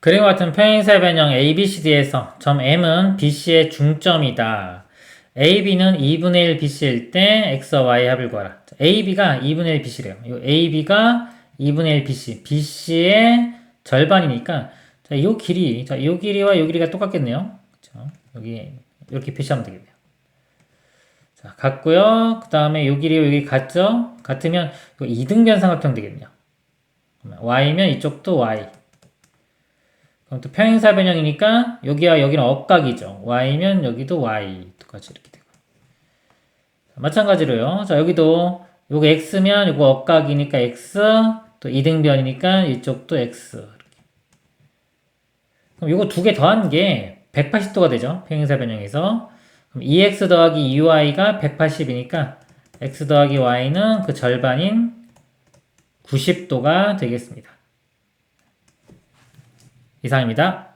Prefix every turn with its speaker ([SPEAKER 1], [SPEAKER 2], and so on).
[SPEAKER 1] 그림과 같은 평행사 변형 ABCD에서 점 M은 BC의 중점이다. AB는 2분의 1 BC일 때 X와 Y 합을 구하라. 자, AB가 2분의 1 BC래요. 이 AB가 2분의 1 BC. BC의 절반이니까 자, 이 길이, 자, 이 길이와 이 길이가 똑같겠네요. 그렇죠? 여기 이렇게 표시하면 되겠네요. 자, 같고요. 그 다음에 요 길이와 여기 같죠? 같으면 이거 이등변 삼각형 되겠네요. 그러면 y면 이쪽도 y. 그럼 또 평행사 변형이니까 여기와 여기는 억각이죠. y면 여기도 y. 똑같이 이렇게 되고. 자, 마찬가지로요. 자, 여기도 요거 x면 요거 억각이니까 x. 또 이등변이니까 이쪽도 x. 이렇게. 그럼 요거 두 개 더한 게 180도가 되죠. 평행사 변형에서. 그럼 2x 더하기 2y가 180이니까 x 더하기 y는 그 절반인 90도가 되겠습니다. 이상입니다.